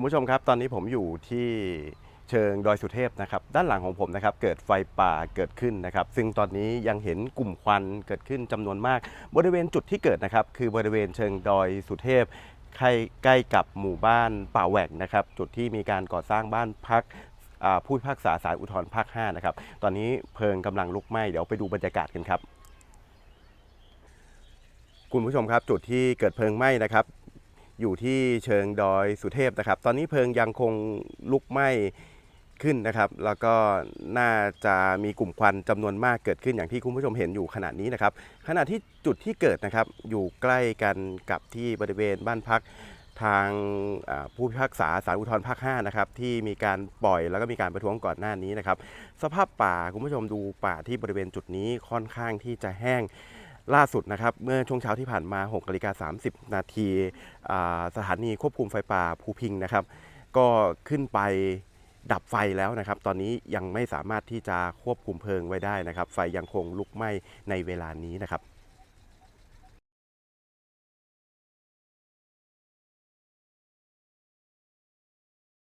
คุณผู้ชมครับ ตอนนี้ผมอยู่ที่เชิงดอยสุเทพนะครับด้านหลังของผมนะครับเกิดไฟป่าเกิดขึ้นนะครับ ซึ่งตอนนี้ยังเห็นกลุ่มควันเกิดขึ้นจำนวนมาก บริเวณจุดที่เกิดนะครับ คือบริเวณเชิงดอยสุเทพใกล้ใกล้กับหมู่บ้านป่าแหวกนะครับ จุดที่มีการก่อสร้างบ้านพักผู้พิพากษาศาลอุทธรภาค 5 นะครับ ตอนนี้เพลิงกำลังลุกไหม้เดี๋ยวไปดูบรรยากาศกันครับ คุณผู้ชมครับจุดที่เกิดเพลิงไหม้นะครับ อยู่ที่เชิงดอยสุเทพนะครับ ตอนนี้เพลิงยังคงลุกไหม้ขึ้นนะครับ แล้วก็น่าจะมีกลุ่มควันจำนวนมากเกิดขึ้นอย่างที่คุณผู้ชมเห็นอยู่ขณะนี้นะครับ ขณะที่จุดที่เกิดนะครับ อยู่ใกล้กันกับที่บริเวณบ้านพักทางผู้พิพากษาศาลอุทธรภาค5นะครับที่มีการปล่อยแล้วก็มีการประท้วงก่อนหน้านี้นะครับ สภาพป่าคุณผู้ชมดูป่าที่บริเวณจุดนี้ค่อนข้างที่จะแห้ง ล่าสุดนะครับเมื่อช่วงเช้าที่ผ่านมา6นาฬิกา30 นาทีสถานีควบคุมไฟป่าภูพิงนะครับ ก็ขึ้นไปดับไฟแล้วนะครับ ตอนนี้ยังไม่สามารถที่จะควบคุมเพลิงไว้ได้นะครับ ไฟยังคงลุกไหม้ในเวลานี้นะครับ